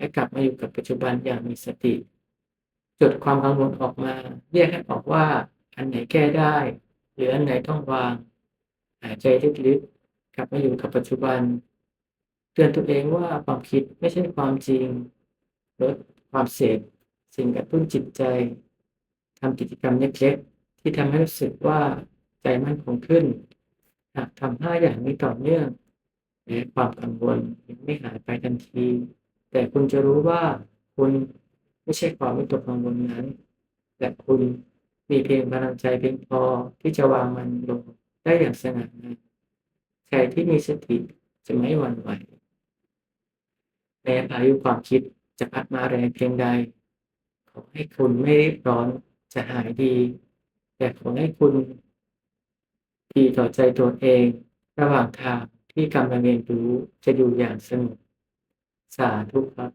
และกลับมาอยู่กับปัจจุบันอย่างมีสติ จดความกังวลออกมาแยกให้ออกว่า อันไหนแก้ได้ หรืออันไหนต้องวาง หายใจลึกๆกลับมาอยู่กับปัจจุบัน เตือนตัวเองว่าความคิดไม่ใช่ความจริง ลดความเสพสิ่งกระตุ้นจิตใจทำกิจกรรมเล็กๆที่ทำให้รู้สึกว่าใจมั่นคงขึ้น หากทำห้าอย่างนี้ต่อเนื่องแม้ความกังวลยังไม่หายไปทันที แต่คุณจะรู้ว่าคุณไม่ใช่ความวิตกกังวลนั้นและคุณมีเพียงพลังใจเพียงพอที่จะวางมันลงได้อย่างสง่างามใจที่มีสติจะไม่หวั่นไหวแม้พายุความคิดจะพัดมาแรงเพียงใด ขอให้คุณไม่รีบร้อนจะหายดี แต่ขอให้คุณดีต่อใจตัวเอง ระหว่างทางที่กำลังเรียนรู้จะอยู่อย่างสงบ สาธุครับ